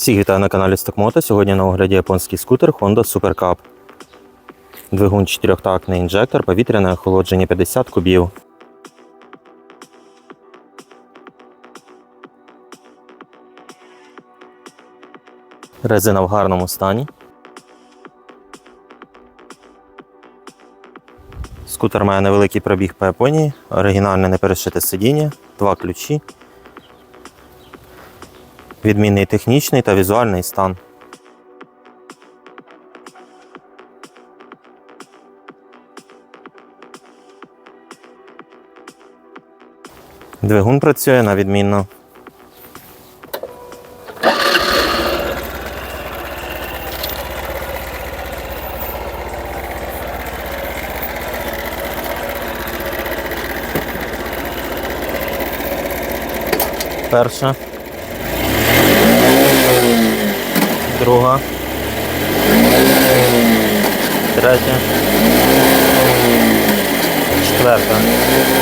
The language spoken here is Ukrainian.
Всіх вітаю на каналі Стокмото. Сьогодні на огляді японський скутер Honda Super Cup. Двигун чотирьохтактний інжектор, повітряне охолодження 50 кубів. Резина в гарному стані. Скутер має невеликий пробіг по Японії, оригінальне неперешите сидіння, два ключі. Відмінний технічний та візуальний стан. Двигун працює на відмінно. Перша. Друга. Третя. Четверта.